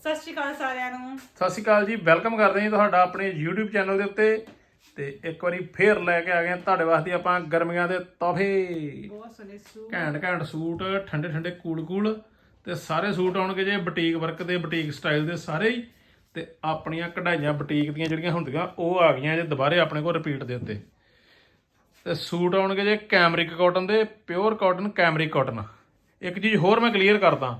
ਸਤਿ ਸ਼੍ਰੀ ਅਕਾਲ ਸਾਰਿਆਂ ਨੂੰ। ਸਤਿ ਸ਼੍ਰੀ ਅਕਾਲ ਜੀ ਵੈਲਕਮ ਕਰਦੇ ਹਾਂ ਜੀ ਤੁਹਾਡਾ ਆਪਣੇ YouTube ਚੈਨਲ ਦੇ ਉੱਤੇ। ਤੇ ਇੱਕ ਵਾਰੀ ਫੇਰ ਲੈ ਕੇ ਆ ਗਏ ਹਾਂ ਤੁਹਾਡੇ ਵਾਸਤੇ ਆਪਾਂ ਗਰਮੀਆਂ ਦੇ ਤੋਹਫੇ। ਬਹੁਤ ਸੋਹਣੇ ਸੂਟ। ਘੈਂਟ ਘੈਂਟ ਸੂਟ ਠੰਡੇ ਠੰਡੇ ਕੂਲ ਕੂਲ। ਤੇ ਸਾਰੇ ਸੂਟ ਆਉਣਗੇ ਜੇ ਬੁਟੀਕ ਵਰਕ ਦੇ ਬੁਟੀਕ ਸਟਾਈਲ ਦੇ ਸਾਰੇ ਹੀ। ਤੇ ਆਪਣੀਆਂ ਕਢਾਈਆਂ ਬੁਟੀਕ ਦੀਆਂ ਜਿਹੜੀਆਂ ਹੁੰਦੀਆਂ ਉਹ ਆ ਗਈਆਂ ਜੇ ਦੁਬਾਰੇ ਆਪਣੇ ਕੋਲ ਰਿਪੀਟ ਦੇ ਉੱਤੇ। ਤੇ ਸੂਟ ਆਉਣਗੇ ਜੇ ਕੈਮਰਿਕ ਕਾਟਨ ਦੇ ਪਿਓਰ ਕਾਟਨ ਕੈਮਰਿਕ ਕਾਟਨ ਇੱਕ ਚੀਜ਼ ਹੋਰ ਮੈਂ ਕਲੀਅਰ ਕਰਦਾ।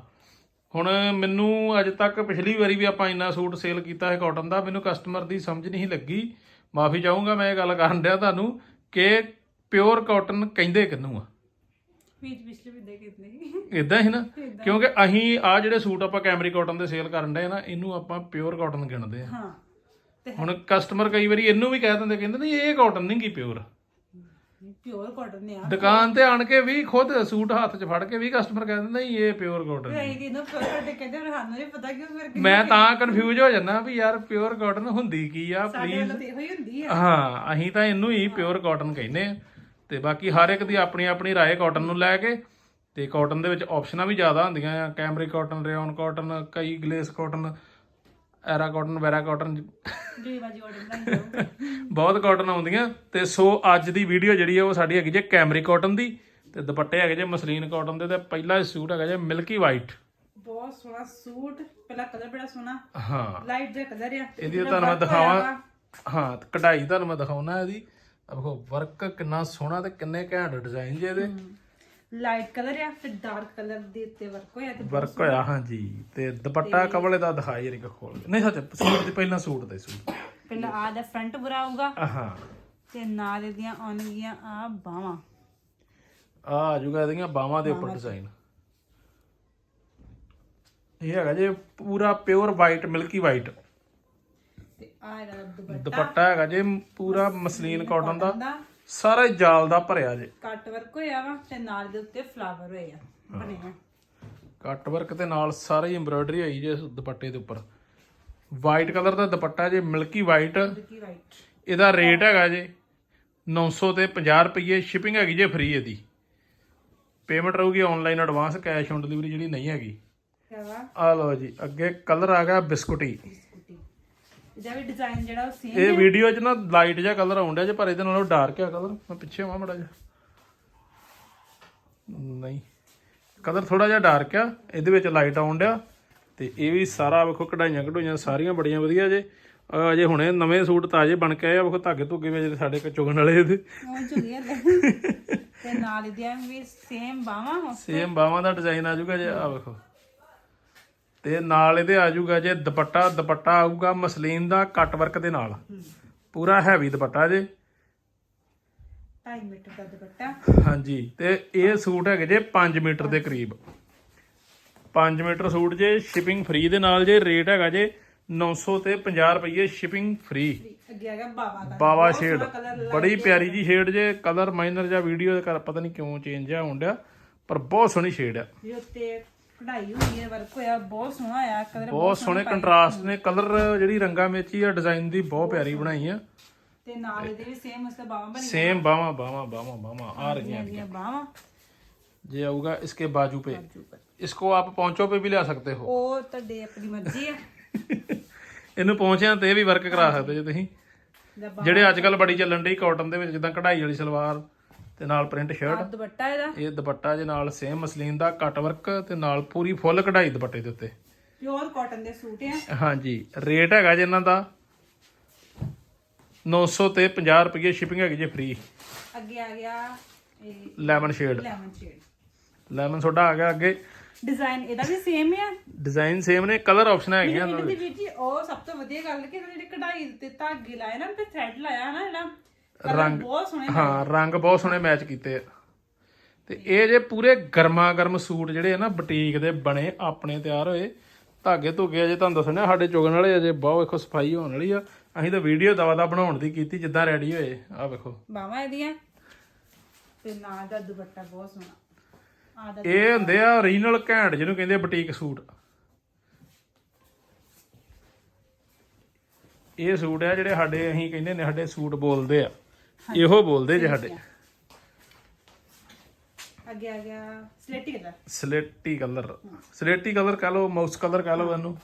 ਹੁਣ ਮੈਨੂੰ ਅੱਜ ਤੱਕ ਪਿਛਲੀ ਵਾਰੀ ਵੀ ਆਪਾਂ ਇੰਨਾ ਸੂਟ ਸੇਲ ਕੀਤਾ ਹੈ ਕਾਟਨ ਦਾ ਮੈਨੂੰ ਕਸਟਮਰ ਦੀ ਸਮਝ ਨਹੀਂ ਲੱਗੀ। ਮਾਫੀ ਚਾਹੂੰਗਾ ਮੈਂ ਇਹ ਗੱਲ ਕਰਨ ਡਿਆ ਤੁਹਾਨੂੰ ਕਿ ਪਿਓਰ ਕਾਟਨ ਕਹਿੰਦੇ ਕਿਹਨੂੰ ਆ? ਵਿੱਚ ਪਿਛਲੇ ਵੀ ਦੇ ਕਿਤਨੇ ਇਦਾਂ ਹੀ ਨਾ? ਕਿਉਂਕਿ ਅਸੀਂ ਆ ਜਿਹੜੇ ਸੂਟ ਆਪਾਂ ਕੈਮਰੀ ਕਾਟਨ ਦੇ ਸੇਲ ਕਰਨ ਡਏ ਨਾ ਇਹਨੂੰ ਆਪਾਂ ਪਿਓਰ ਕਾਟਨ ਗਿਣਦੇ ਆ। ਹਾਂ ਹੁਣ ਕਸਟਮਰ ਕਈ ਵਾਰੀ ਇਹਨੂੰ ਵੀ ਕਹਿ ਦਿੰਦੇ ਕਹਿੰਦੇ ਨਹੀਂ ਇਹ ਕਾਟਨ ਨਹੀਂ ਗੀ ਪਿਓਰ ਪਿਓਰ ਕਾਟਨ ਨੇ ਆ। ਦੁਕਾਨ ਤੇ ਆਣ ਕੇ ਵੀ ਖੁਦ ਸੂਟ ਹੱਥ 'ਚ ਫੜ ਕੇ ਵੀ ਕਸਟਮਰ ਕਹਿ ਦਿੰਦਾ ਨਹੀਂ ਇਹ ਪਿਓਰ ਕਾਟਨ ਤੇ ਅਸੀਂ ਇਹਨੂੰ ਪਿਓਰ ਕਾਟਨ ਕਹਿੰਦੇ ਪਰ ਸਾਨੂੰ ਨਹੀਂ ਪਤਾ ਕਿਉਂ ਫਿਰ ਮੈਂ ਤਾਂ ਕਨਫਿਊਜ਼ ਹੋ ਜਾਂਦਾ ਵੀ ਯਾਰ ਪਿਓਰ ਕਾਟਨ ਹੁੰਦੀ ਕੀ ਆ? ਸਾਡੇ ਪਲੀਜ਼ ਵੱਲੋਂ ਤੇ ਇਹੋ ਹੀ ਹੁੰਦੀ ਆ। ਹਾਂ ਅਸੀਂ ਤਾਂ ਇਹਨੂੰ ਹੀ ਪਿਓਰ ਕਾਟਨ ਕਹਿੰਦੇ ਆ। ਤੇ ਬਾਕੀ ਹਰ ਇੱਕ ਦੀ ਆਪਣੀ ਆਪਣੀ ਰਾਏ ਕਾਟਨ ਨੂੰ ਲੈ ਕੇ ਤੇ ਕਾਟਨ ਦੇ ਵਿੱਚ ਆਪਸ਼ਨਾਂ ਵੀ ਜ਼ਿਆਦਾ ਹੁੰਦੀਆਂ ਆ। ਕੈਮਰੀ ਕਾਟਨ ਰੇਓਨ ਕਾਟਨ ਕਈ ਗਲੇਸ ਕਾਟਨ ਐਰਾ ਕਾਟਨ ਵੈਰਾ ਕਾਟਨ ਜੀ ਬਾਜੀ ਆਰਡਰ ਬਣਾਈ ਬਹੁਤ ਕਾਟਨ ਆਉਂਦੀਆਂ। ਤੇ ਸੋ ਅੱਜ ਦੀ ਵੀਡੀਓ ਜਿਹੜੀ ਆ ਉਹ ਸਾਡੀ ਹੈਗੀ ਜੇ ਕੈਮਰੀ ਕਾਟਨ ਦੀ। ਤੇ ਦੁਪੱਟੇ ਹੈਗੇ ਜੇ ਮਸਲੀਨ ਕਾਟਨ ਦੇ ਤੇ ਪਹਿਲਾ ਸੂਟ ਹੈਗਾ ਜੇ ਮਿਲਕੀ ਵਾਈਟ ਬਹੁਤ ਸੋਹਣਾ ਸੂਟ। ਪਹਿਲਾ ਕਲਰ ਬੜਾ ਸੋਹਣਾ। ਹਾਂ। ਲਾਈਟ ਜਿਹਾ ਕਲਰ ਆ। ਇਹਦੀ ਤੁਹਾਨੂੰ ਮੈਂ ਦਿਖਾਵਾਂ। ਹਾਂ ਕਢਾਈ ਤੁਹਾਨੂੰ ਮੈਂ ਦਿਖਾਉਣਾ ਇਹਦੀ। ਵੇਖੋ ਵਰਕ ਕਿੰਨਾ ਸੋਹਣਾ ਤੇ ਕਿੰਨੇ ਘੈਂਟ ਡਿਜ਼ਾਈਨ ਜੇ ਇਹਦੇ। ਲਾਈਟ ਕਲਰ ਆ ਫਿਰ ਡਾਰਕ ਕਲਰ ਦੇ ਉੱਤੇ ਵਰਕ ਹੋਇਆ ਤੇ ਵਰਕ ਹੋਇਆ ਹਾਂਜੀ। ਤੇ ਦੁਪੱਟਾ ਕਵਲੇ ਦਾ ਦਿਖਾਈ ਰਿਕ ਖੋਲ ਕੇ। ਨਹੀਂ ਸੱਚ ਸੂਟ ਦੀ ਪਹਿਲਾਂ ਸੂਟ ਦੇ ਸੂਟ। ਪਹਿਲਾ ਆ ਦਾ ਫਰੰਟ ਬੁਰਾ ਆਊਗਾ ਹਾਂ ਤੇ ਨਾਲ ਇਹਦੀਆਂ ਆਉਣਗੀਆਂ ਆ ਬਾਹਾਂ। ਆ ਆ ਜਾਊਗਾ ਇਹਦੀਆਂ ਬਾਹਾਂ ਦੇ ਉੱਪਰ ਡਿਜ਼ਾਈਨ ਇਹ ਹੈਗਾ ਜੇ ਪੂਰਾ ਪਿਓਰ ਵਾਈਟ ਮਿਲਕੀ ਵਾਈਟ ਤੇ ਆ ਇਹਦਾ ਦੁਪੱਟਾ। ਦੁਪੱਟਾ ਹੈਗਾ ਜੇ ਪੂਰਾ ਮਸਲੀਨ ਕਾਟਨ ਦਾ। ਦਾ। ਸਾਰਾ ਹੀ ਜਾਲ ਦਾ ਭਰਿਆ ਜੇ। ਕੱਟ ਵਰਕ ਹੋਇਆ ਵਾ ਤੇ ਨਾਲ ਦੇ ਉੱਤੇ ਫਲਾਵਰ ਹੋਏ ਆ ਬਣੇ ਆ। ਕੱਟ ਵਰਕ ਦੇ ਨਾਲ ਸਾਰੀ ਐਮਬ੍ਰੋਇਡਰੀ ਹੋਈ ਜੇ ਦੁਪੱਟੇ ਦੇ ਉੱਪਰ। ਵਾਈਟ ਕਲਰ ਦਾ ਦੁਪੱਟਾ ਜੇ ਮਿਲਕੀ ਵਾਈਟ ਕੀ ਰਾਈਟ ਇਹਦਾ ਰੇਟ ਹੈਗਾ ਜੇ 900 ਤੇ 50 ਰੁਪਏ ਸ਼ਿਪਿੰਗ ਹੈਗੀ ਜੇ ਫ੍ਰੀ ਇਹਦੀ। ਪੇਮੈਂਟ ਰਹੂਗੀ online advance cash on delivery ਜਿਹੜੀ ਨਹੀਂ ਹੈਗੀ। ਕਿਆ ਵਾ? ਆ ਲਓ ਜੀ ਅੱਗੇ ਕਲਰ ਆ ਗਿਆ ਬਿਸਕੁਟੀ। ਸਕੂਟੀ ਇਹਦਾ ਵੀ ਡਿਜ਼ਾਈਨ ਜਿਹੜਾ ਉਹ ਸੇਮ ਇਹ ਵੀਡੀਓ 'ਚ ਨਾ ਲਾਈਟ ਜਿਹਾ ਕਲਰ ਆਉਂਦਾ ਜੇ ਪਰ ਇਹਦੇ ਨਾਲੋਂ ਡਾਰਕ ਆ ਕਲਰ ਮੈਂ ਪਿੱਛੇ ਆਵਾਂ ਮੜਾ ਜਿਹਾ। ਨਹੀਂ। ਕਲਰ ਥੋੜਾ ਜਿਹਾ ਡਾਰਕ ਆ ਇਹਦੇ ਵਿੱਚ ਲਾਈਟ ਡਿਆ। ਤੇ ਇਹ ਵੀ ਸਾਰਾ ਵੇਖੋ ਕਢਾਈਆਂ ਕਢੋਈਆਂ ਸਾਰੀਆਂ ਬੜੀਆਂ ਵਧੀਆ ਜੇ। ਅਜੇ ਹੁਣੇ ਨਵੇਂ ਸੂਟ ਤਾਜ਼ੇ ਬਣ ਕੇ ਆਏ ਆ ਵੇਖੋ ਧਾਗੇ ਧੁੱਗੇ ਵਿੱਚ ਸਾਡੇ ਕੋ ਚੁਗਣ ਵਾਲੇ ਇਹਦੇ। ਤੇ ਨਾਲ ਇਹਦੀਆਂ ਵੀ ਸੇਮ ਬਾਹਾਂ ਸੇਮ ਬਾਹਾਂ ਦਾ ਡਿਜ਼ਾਈਨ ਆ ਜਾਊਗਾ ਜੇ ਆ ਵੇਖੋ। ਤੇ ਨਾਲ ਇਹਦੇ ਆ ਜਾਊਗਾ ਜੇ ਦੁਪੱਟਾ ਦੁਪੱਟਾ ਆਊਗਾ ਮਸਲੀਨ ਦਾ ਕੱਟ ਵਰਕ ਦੇ ਨਾਲ। ਪੂਰਾ ਹੈਵੀ ਦੁਪੱਟਾ ਜੇ। 2.5 ਮੀਟਰ ਦਾ ਦੁਪੱਟਾ। ਹਾਂਜੀ ਤੇ ਇਹ ਸੂਟ ਹੈਗੇ ਜੇ 5 ਮੀਟਰ ਦੇ ਕਰੀਬ। 5 ਮੀਟਰ ਸੂਟ ਜੇ ਸ਼ਿਪਿੰਗ ਫ੍ਰੀ ਦੇ ਨਾਲ ਜੇ ਰੇਟ ਹੈਗਾ ਜੇ 900 ਤੇ 50 ਰੁਪਏ ਸ਼ਿਪਿੰਗ ਫ੍ਰੀ ਅੱਗੇ ਆ ਗਿਆ ਬਾਵਾ ਦਾ। ਬਾਵਾ ਸ਼ੇਡ ਬੜੀ ਪਿਆਰੀ ਜੀ ਸ਼ੇਡ ਜੇ ਕਲਰ ਮਾਈਨਰ ਜਾਂ ਵੀਡੀਓ ਕਰ ਪਤਾ ਨਹੀਂ ਕਿਉਂ ਚੇਂਜ ਆ ਹੁੰਦਾ ਪਰ ਬਹੁਤ ਸੋਹਣੀ ਸ਼ੇਡ ਆ। ਜਿਹਦੇ ਉੱਤੇ ਕਢਾਈ ਹੋਈ ਹੈ ਵਰਕ ਹੋਇਆ ਬਹੁਤ ਸੋਹਣਾ ਆ ਕਲਰ ਬਹੁਤ ਸੋਹਣੇ ਕੰਟਰਾਸਟ ਨੇ ਕਲਰ ਜਿਹੜੀ ਰੰਗਾਂ ਵਿੱਚ ਹੀ ਆ ਡਿਜ਼ਾਈਨ ਦੀ ਬਹੁਤ ਪਿਆਰੀ ਬਣਾਈ ਆ ਤੇ ਨਾਲ ਇਹਦੇ ਵੀ ਸੇਮ ਉਸਦਾ ਬਾਹਾਂ ਬਣੀ सेम बावा बावा बावा बावा आ रही हैं ਹੋਈਆਂ ਬਾਹਾਂ ये होगा इसके बाजू पे इसको आप पौंचों पे भी ले सकते हो ਉਹ ਤੁਹਾਡੇ ਆਪਣੀ ਮਰਜ਼ੀ ਆ ਇਹਨੂੰ ਪਹੁੰਚਿਆਂ ਤੇ ਵੀ ਵਰਕ ਕਰਾ ਸਕਦੇ ਜੇ ਤੁਸੀਂ ਦਾ ਬਾਹਾਂ ਜਿਹੜੇ ਅੱਜ ਕੱਲ ਬੜੀ ਚੱਲਣ ਡਈ ਕਾਟਨ ਦੇ ਵਿੱਚ ਜਿੱਦਾਂ ਕਢਾਈ ਵਾਲੀ ਸਲਵਾਰ ਤੇ ਨਾਲ ਪ੍ਰਿੰਟ ਸ਼ਰਟ ਦੁਪੱਟਾ ਇਹਦਾ। ਇਹ ਦੁਪੱਟਾ ਜੇ ਨਾਲ ਸੇਮ ਮਸਲੀਨ ਦਾ ਕੱਟ ਵਰਕ ਤੇ ਨਾਲ ਪੂਰੀ ਫੁੱਲ ਕਢਾਈ ਦੁਪੱਟੇ ਦੇ ਉੱਤੇ। ਪਿਓਰ ਕਾਟਨ ਦੇ ਸੂਟ ਆ। ਹਾਂਜੀ ਰੇਟ ਹੈਗਾ ਜੇ ਇਹਨਾਂ ਦਾ 900 ਤੇ 50 ਰੁਪਏ ਸ਼ਿਪਿੰਗ ਹੈਗੀ ਜੇ ਫ੍ਰੀ ਅੱਗੇ ਆ ਗਿਆ ਇਹ lemon shade lemon shade lemon soda ਆ ਗਿਆ ਅੱਗੇ। ਡਿਜ਼ਾਈਨ ਇਹਦਾ ਵੀ ਸੇਮ ਆ। ਡਿਜ਼ਾਈਨ ਸੇਮ ਨੇ ਕਲਰ ਆਪਸ਼ਨ ਹੈਗੀਆਂ ਇਹਨਾਂ ਦੀ। ਵੀਰ ਜੀ ਉਹ ਸਭ ਤੋਂ ਵਧੀਆ ਗੱਲ ਕਿ ਇਹਨਾਂ ਨੇ ਜਿਹੜੀ ਕਢਾਈ ਤੇ ਧਾਗੇ ਲਾਏ ਨਾ ਤੇ ਥ੍ਰੈਡ ਲਾਇਆ ਨਾ ਜਿਹੜਾ ਰੰਗ ਬਹੁਤ ਸੋਹਣੇ ਹਾਂ ਰੰਗ ਬਹੁਤ ਸੋਹਣੇ ਮੈਚ ਕੀਤੇ ਆ। ਤੇ ਇਹ ਜੇ ਪੂਰੇ ਗਰਮਾ ਗਰਮ ਸੂਟ ਜਿਹੜੇ ਆ ਨਾ ਬੁਟੀਕ ਦੇ ਬਣੇ ਆਪਣੇ ਤਿਆਰ ਹੋਏ। ਧਾਗੇ ਧੁਗੇ ਅਜੇ ਤੁਹਾਨੂੰ ਦੱਸਣਾ ਸਾਡੇ ਚੁਗਣ ਵਾਲੇ ਅਜੇ ਬਹੁਤ ਵੇਖੋ ਸਫ਼ਾਈ ਹੋਣ ਵਾਲੀ ਆ। ਅਸੀਂ ਤਾਂ ਵੀਡੀਓ ਦਵਾ ਦਾ ਬਣਾਉਣ ਦੀ ਕੀਤੀ ਜਿੱਦਾਂ ਰੈਡੀ ਹੋਏ। ਆ ਵੇਖੋ। ਬਾਹਾਂ ਇਹਦੀਆਂ। ਤੇ ਨਾਲ ਦਾ ਦੁਪੱਟਾ ਬਹੁਤ ਸੋਹਣਾ। ਇਹ ਹੁੰਦੇ ਆ ਓਰੀਜਨਲ ਘੈਂਟ ਜਿਹਨੂੰ ਕਹਿੰਦੇ ਬੁਟੀਕ ਸੂਟ। ਇਹ ਸੂਟ ਆ ਜਿਹੜੇ ਸਾਡੇ ਅਸੀਂ ਕਹਿੰਦੇ ਨੇ ਸਾਡੇ ਸੂਟ ਬੋਲਦੇ ਆ। ਇਹੋ ਬੋਲਦੇ ਜੇ ਸਾਡੇ। ਅੱਗੇ ਆ ਗਿਆ ਸਲੇਟੀ ਕਲਰ। ਸਲੇਟੀ ਕਲਰ। ਸਲੇਟੀ ਕਲਰ ਕਹ ਲਓ ਮਾਊਸ ਕਲਰ ਕਹ ਲਓ ਇਹਨੂੰ।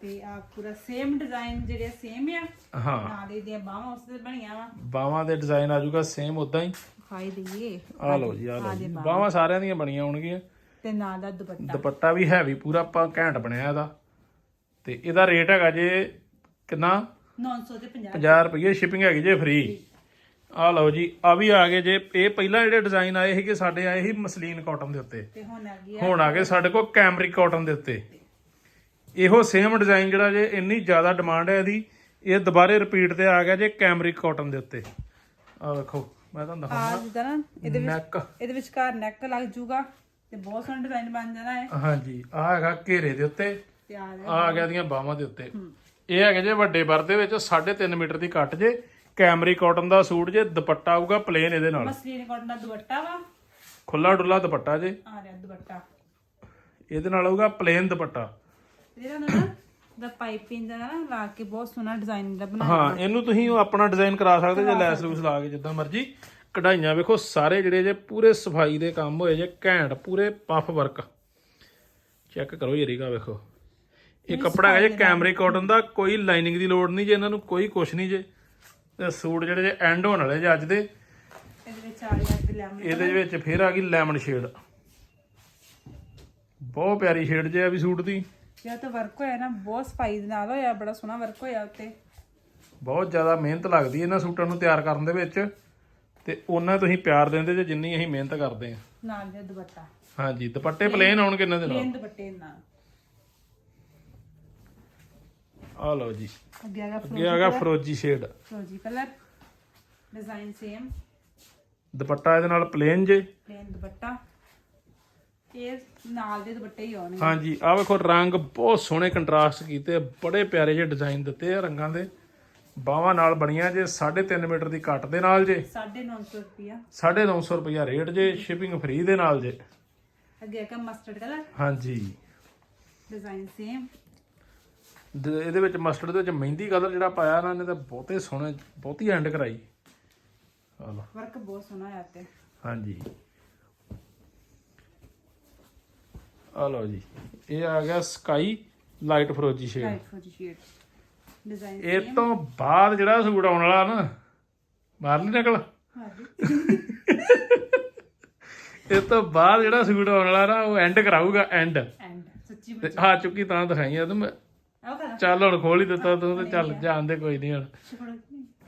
ਤੇ ਆ ਪੂਰਾ ਸੇਮ ਡਿਜ਼ਾਈਨ ਜਿਹੜੇ ਸੇਮ ਆ ਹਾਂ। ਨਾਲ ਇਹਦੀਆਂ ਬਾਹਾਂ ਉਸ ਤੇ ਬਣੀਆਂ ਵਾ। ਬਾਹਾਂ ਦੇ ਡਿਜ਼ਾਈਨ ਆ ਜਾਊਗਾ ਸੇਮ ਉਦਾਂ ਹੀ। ਖਾਈ ਦਈਏ। ਆ ਲਓ ਜੀ ਆ ਲਓ ਬਾਹਾਂ। ਸਾਰਿਆਂ ਦੀਆਂ ਬਣੀਆਂ ਹੋਣਗੀਆਂ। ਤੇ ਨਾਲ ਦਾ ਦੁਪੱਟਾ। ਦੁਪੱਟਾ ਵੀ ਹੈਵੀ ਪੂਰਾ ਆਪਾਂ ਘੈਂਟ ਬਣਿਆ ਇਹਦਾ। ਤੇ ਇਹਦਾ ਰੇਟ ਹੈਗਾ ਜੇ ਕਿੰਨਾ? 900 ਤੇ 50 50 ਰੁਪਏ ਸ਼ਿਪਿੰਗ ਹੈਗੀ ਜੇ ਫ੍ਰੀ ਆ ਲਓ ਜੀ ਆ ਵੀ ਆ ਗਏ ਜੇ। ਇਹ ਪਹਿਲਾਂ ਜਿਹੜੇ ਡਿਜ਼ਾਈਨ ਆਏ ਸੀਗੇ ਸਾਡੇ ਆਏ ਸੀ ਮਸਲੀਨ ਕਾਟਨ ਦੇ ਉੱਤੇ। ਤੇ ਹੁਣ ਆ ਗਈ ਹੁਣ ਆ ਗਏ ਸਾਡੇ ਕੋਲ ਕੈਮਰਿਕ ਕਾਟਨ ਦੇ ਉੱਤੇ। ਇਹੋ ਸੇਮ ਡਿਜ਼ਾਈਨ ਜਿਹੜਾ ਜੇ ਇੰਨੀ ਜ਼ਿਆਦਾ ਡਿਮਾਂਡ ਹੈ ਇਹਦੀ। ਇਹ ਦੁਬਾਰੇ ਰਿਪੀਟ ਤੇ ਆ ਗਿਆ ਜੇ ਕੈਮਰਿਕ ਕਾਟਨ ਦੇ ਉੱਤੇ। ਆ ਵੇਖੋ ਮੈਂ ਤੁਹਾਨੂੰ ਆ ਜਿੱਦਾਂ ਨਾ ਇਹਦੇ ਵਿੱਚ ਇਹਦੇ ਵਿਚਕਾਰ ਨੈਕ ਲੱਗ ਜੂਗਾ ਤੇ ਬਹੁਤ ਸੋਹਣਾ ਡਿਜ਼ਾਈਨ ਬਣ ਜਾਣਾ ਹੈ ਹਾਂਜੀ ਆ ਹੈਗਾ ਘੇਰੇ ਦੇ ਉੱਤੇ। ਆ ਗਿਆ। ਦੀਆਂ ਬਾਹਾਂ ਦੇ ਉੱਤੇ। ਇਹ ਹੈਗੇ ਜੇ ਵੱਡੇ ਬਰ ਦੇ ਵਿੱਚ 3.5 ਮੀਟਰ ਦੀ ਕੱਟ ਜੇ ਕੈਮਰੀ ਕਾਟਨ ਦਾ ਸੂਟ ਜੇ ਦੁਪੱਟਾ ਆਊਗਾ ਪਲੇਨ ਇਹਦੇ ਨਾਲ। ਮਸਲੀਨ ਕਾਟਨ ਦਾ ਦੁਪੱਟਾ ਵਾ। ਖੁੱਲਾ ਡੁੱਲਾ ਦੁਪੱਟਾ ਜੇ। ਆ ਰਿਹਾ ਦੁਪੱਟਾ। ਇਹਦੇ ਨਾਲ ਆਊਗਾ ਪਲੇਨ ਦੁਪੱਟਾ। ਇਹਦਾ ਨਾ ਦਾ ਪਾਈਪਿੰਗ ਦਾ ਨਾ ਲਾ ਕੇ ਬਹੁਤ ਸੋਹਣਾ ਡਿਜ਼ਾਈਨ ਦਾ ਬਣਾ ਹਾਂ ਇਹਨੂੰ ਤੁਸੀਂ ਉਹ ਆਪਣਾ ਡਿਜ਼ਾਈਨ ਕਰਾ ਸਕਦੇ ਜੇ ਲੈਸ ਲੂਸ ਲਾ ਕੇ ਜਿੱਦਾਂ ਮਰਜ਼ੀ। ਕਢਾਈਆਂ ਵੇਖੋ ਸਾਰੇ ਜਿਹੜੇ ਜੇ ਪੂਰੇ ਸਫ਼ਾਈ ਦੇ ਕੰਮ ਹੋਏ ਜੇ ਘੈਂਟ ਪੂਰੇ ਪਫ ਵਰਕ ਚੈੱਕ ਕਰੋ ਯਰੀਗਾ ਵੇਖੋ। ਇਹ ਕੱਪੜਾ ਹੈ ਜੇ ਕੈਮਰੇ ਕਾਟਨ ਦਾ ਕੋਈ ਲਾਈਨਿੰਗ ਦੀ ਲੋੜ ਨਹੀਂ ਜੇ ਇਹਨਾਂ ਨੂੰ ਕੋਈ ਕੁਛ ਨਹੀਂ ਜੇ। ਤੇ ਸੂਟ ਜਿਹੜੇ ਜੇ ਐਂਡ ਹੋਣ ਵਾਲੇ ਜੇ ਅੱਜ ਦੇ ਇਹਦੇ ਵਿੱਚ ਆ ਤੇ ਲੈਮਨ ਇਹਦੇ ਵਿੱਚ ਫੇਰ ਆ ਗਈ ਲੈਮਨ ਸ਼ੇਡ ਬਹੁਤ ਪਿਆਰੀ ਸ਼ੇਡ ਜੇ ਆ ਵੀ ਸੂਟ ਦੀ। ਜਿਹੜਾ ਤਾਂ ਵਰਕ ਹੋਇਆ ਨਾ ਬਹੁਤ ਸਫ਼ਾਈ ਦੇ ਨਾਲ ਹੋਇਆ ਬੜਾ ਸੋਹਣਾ ਵਰਕ ਹੋਇਆ ਉੱਤੇ। ਬਹੁਤ ਜ਼ਿਆਦਾ ਮਿਹਨਤ ਲੱਗਦੀ ਇਹਨਾਂ ਸੂਟਾਂ ਨੂੰ ਤਿਆਰ ਕਰਨ ਦੇ ਵਿੱਚ। ਤੇ ਉਹਨਾਂ ਤੁਸੀਂ ਪਿਆਰ ਦਿੰਦੇ ਜੇ ਜਿੰਨੀ ਅਸੀਂ ਮਿਹਨਤ ਕਰਦੇ ਹਾਂ। ਨਾਲ ਦਾ ਦੁਪੱਟਾ। ਹਾਂਜੀ ਦੁਪੱਟੇ ਪਲੇਨ ਆਉਣਗੇ ਇਹਨਾਂ ਦੇ ਨਾਲ। ਪਲੇਨ ਦੁਪੱਟੇ ਨਾਲ। ਆ ਲਓ ਜੀ। ਅੱਗੇ ਆ ਗਿਆ ਅੱਗੇ ਆ ਗਿਆ ਫਰੋਜੀ ਸ਼ੇਡ। ਫਰੋਜੀ ਕਲਰ। ਡਿਜ਼ਾਈਨ ਸੇਮ ਦੁਪੱਟਾ ਇਹਦੇ ਨਾਲ ਪਲੇਨ ਜੇ। ਪਲੇਨ ਦੁਪੱਟਾ। ਇਹ ਨਾਲ ਦੇ ਦੁਪੱਟੇ ਹੀ ਆਉਣਗੇ ਹਾਂਜੀ ਆ ਵੇਖੋ ਰੰਗ ਬਹੁਤ ਸੋਹਣੇ ਕੰਟਰਾਸਟ ਕੀਤੇ ਬੜੇ ਪਿਆਰੇ ਜਿਹੇ ਡਿਜ਼ਾਈਨ ਦਿੱਤੇ ਆ ਰੰਗਾਂ ਦੇ। ਬਾਹਾਂ ਨਾਲ ਬਣੀਆਂ ਜੇ 3.5 ਮੀਟਰ ਦੀ ਕੱਟ ਦੇ ਨਾਲ ਜੇ। 950 ਰੁਪਿਆ 950 ਰੁਪਇਆ। ਰੇਟ ਜੇ ਸ਼ਿਪਿੰਗ ਫ੍ਰੀ ਦੇ ਨਾਲ ਜੇ। ਅੱਗੇ ਆ ਗਿਆ ਮਸਟਰਡ ਕਲਰ। ਹਾਂਜੀ। ਡਿਜ਼ਾਈਨ ਸੇਮ ਇਹਦੇ ਵਿੱਚ ਮਸਟਰਡ ਦੇ ਵਿੱਚ ਮਹਿੰਦੀ ਕਲਰ ਜਿਹੜਾ ਪਾਇਆ ਇਹਨਾਂ ਨੇ ਤਾਂ ਬਹੁਤੇ ਸੋਹਣੇ ਬਹੁਤੀ ਐਂਡ ਕਰਾਈ। ਆ ਲਓ ਵਰਕ ਬਹੁਤ ਸੋਹਣਾ ਆਇਆ ਤੇ ਹਾਂਜੀ। ਆ ਲਓ ਜੀ। ਇਹ ਆ ਗਿਆ ਸਕਾਈ ਲਾਈਟ ਫਰੋਜੀ ਸ਼ੇਡ ਲਾਈਟ ਫਰੋਜੀ ਸ਼ੇਡ ਡਿਜ਼ਾਈਨ ਇਹ ਤੋਂ ਬਾਅਦ ਜਿਹੜਾ ਸੂਟ ਆਉਣ ਵਾਲਾ ਨਾ ਬਾਹਰ ਨਹੀਂ ਨਿਕਲ? ਹਾਂਜੀ। ਇਹ ਤੋਂ ਬਾਅਦ ਜਿਹੜਾ ਸੂਟ ਆਉਣ ਵਾਲਾ ਨਾ ਉਹ ਐਂਡ ਕਰਾਊਗਾ ਐਂਡ ਐਂਡ ਸੱਚੀ ਆ ਚੁੱਕੀ ਤਾਂ ਦਿਖਾਈ ਆ ਤੂੰ ਕਰਾ ਚੱਲ ਹੁਣ ਖੋਲ ਹੀ ਦਿੱਤਾ ਤੂੰ ਤੇ ਚੱਲ ਜਾਣਦੇ ਕੋਈ ਨਹੀਂ ਹੁਣ।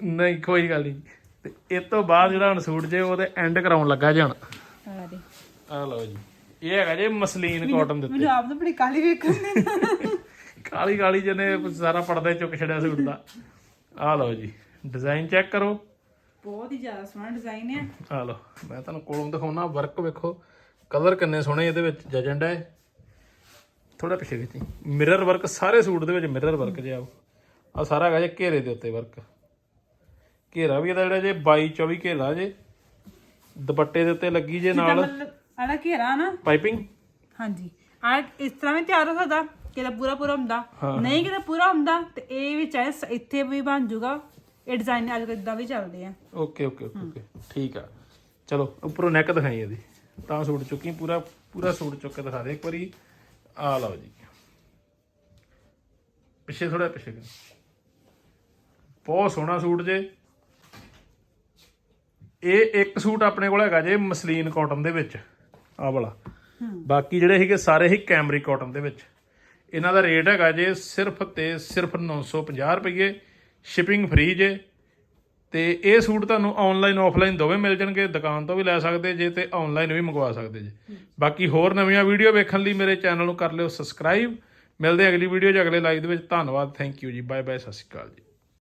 ਨਹੀਂ ਕੋਈ ਗੱਲ ਨਹੀਂ। ਤੇ ਇਹ ਤੋਂ ਬਾਅਦ ਜਿਹੜਾ ਹੁਣ ਸੂਟ ਜੇ ਉਹਦੇ ਐਂਡ ਕਰਾਉਣ ਲੱਗਾ ਜਣ ਆ ਦੇ। ਆ ਲਓ ਜੀ। ਇਹ ਹੈਗਾ ਜੇ ਮਸਲੀਨ ਕਾਟਨ ਦੇ ਉੱਤੇ। ਮੈਨੂੰ ਆਪ ਨੂੰ ਬੜੀ ਕਾਲੀ ਵੇਖਣ ਕਾਲੀ ਕਾਲੀ ਜਿਹਨੇ ਸਾਰਾ ਪਰਦਾ ਚੁੱਕ ਛੜਿਆ ਸੂਟ ਦਾ। ਆ ਲਓ ਜੀ। ਡਿਜ਼ਾਈਨ ਚੈੱਕ ਕਰੋ। ਬਹੁਤ ਹੀ ਜ਼ਿਆਦਾ ਸੋਹਣਾ ਡਿਜ਼ਾਈਨ ਹੈ ਆ ਲਓ। ਮੈਂ ਤੁਹਾਨੂੰ ਕੋਲੋਂ ਦਿਖਾਉਣਾ। ਵਰਕ ਵੇਖੋ। ਕਲਰ ਕਿੰਨੇ ਸੋਹਣੇ ਇਹਦੇ ਵਿੱਚ। ਜਜੈਂਟ ਹੈ। ਥੋੜਾ ਪਿੱਛੇ ਖਿੱਚੀ ਮਿਰਰ ਵਰਕ ਸਾਰੇ ਸੂਟ ਦੇ ਵਿੱਚ ਮਿਰਰ ਵਰਕ ਜਿਆ ਆ। ਸਾਰਾ ਹੈਗਾ ਜੇ ਘੇਰੇ ਦੇ ਉੱਤੇ ਵਰਕ ਘੇਰਾ ਵੀ ਇਹਦਾ ਜਿਹੜਾ ਜੇ 22 24 ਘੇਰਾ ਜੇ ਦੁਪੱਟੇ ਦੇ ਉੱਤੇ ਲੱਗੀ ਜੇ ਨਾਲ। ਆਲਾ ਘੇਰਾ ਨਾ। ਪਾਈਪਿੰਗ ਹਾਂਜੀ। ਆ ਇਸ ਤਰ੍ਹਾਂ ਵੀ ਤਿਆਰ ਹੋ ਸਕਦਾ ਕਿਦਾ ਪੂਰਾ ਪੂਰਾ ਹੁੰਦਾ। ਨਹੀਂ ਕਿਦਾ ਪੂਰਾ ਹੁੰਦਾ ਤੇ ਇਹ ਵੀ ਚਾਹੇ ਇੱਥੇ ਵੀ ਬਣ ਜਾਊਗਾ ਇਹ ਡਿਜ਼ਾਈਨ ਅੱਜ ਕੱਲ੍ਹ ਇਦਾਂ ਵੀ ਚੱਲਦੇ ਆ। ਓਕੇ ਓਕੇ ਓਕੇ ਠੀਕ ਆ। ਚਲੋ ਉੱਪਰੋਂ ਨੈਕ ਦਿਖਾਈ ਇਹਦੀ। ਤਾਂ ਸੂਟ ਚੁੱਕੀ ਪੂਰਾ ਪੂਰਾ ਸੂਟ ਚੁੱਕ ਕੇ ਦਿਖਾ ਦੇ। ਇੱਕ ਵਾਰੀ ਆ ਲਓ ਜੀ। ਪਿੱਛੇ ਥੋੜਾ ਪਿੱਛੇ ਕਰੋ। ਬਹੁਤ ਸੋਹਣਾ ਸੂਟ ਜੇ। ਇਹ ਇੱਕ ਸੂਟ ਆਪਣੇ ਕੋਲ ਹੈਗਾ ਜੇ ਮਸਲੀਨ ਕਾਟਨ ਦੇ ਵਿੱਚ। ਆ ਵਾਲਾ। ਬਾਕੀ ਜਿਹੜੇ ਸੀਗੇ ਸਾਰੇ ਹੀ ਕੈਮਰੀ ਕਾਟਨ ਦੇ ਵਿੱਚ। ਇਹਨਾਂ ਦਾ ਰੇਟ ਹੈਗਾ ਜੇ ਸਿਰਫ ਤੇ ਸਿਰਫ 950 ਰੁਪਏ ਸ਼ਿਪਿੰਗ ਫ੍ਰੀ ਜੇ। ਤੇ ਇਹ ਸੂਟ ਤੁਹਾਨੂੰ ਆਨਲਾਈਨ ਆਫਲਾਈਨ ਦੋਵੇਂ ਮਿਲ ਜਾਣਗੇ। ਦੁਕਾਨ ਤੋਂ ਵੀ ਲੈ ਸਕਦੇ ਜੇ ਤੇ ਆਨਲਾਈਨ ਵੀ ਮੰਗਵਾ ਸਕਦੇ ਜੇ। ਬਾਕੀ ਹੋਰ ਨਵੀਆਂ ਵੀਡੀਓ ਵੇਖਣ ਲਈ ਮੇਰੇ ਚੈਨਲ ਨੂੰ ਕਰ ਲਿਓ ਸਬਸਕ੍ਰਾਈਬ ਮਿਲਦੇ ਅਗਲੀ ਵੀਡੀਓ 'ਚ। ਅਗਲੇ ਲਾਈਵ ਦੇ ਵਿੱਚ ਧੰਨਵਾਦ। ਥੈਂਕ ਯੂ ਜੀ। ਬਾਏ ਬਾਏ ਸਤਿ ਸ਼੍ਰੀ ਅਕਾਲ ਜੀ।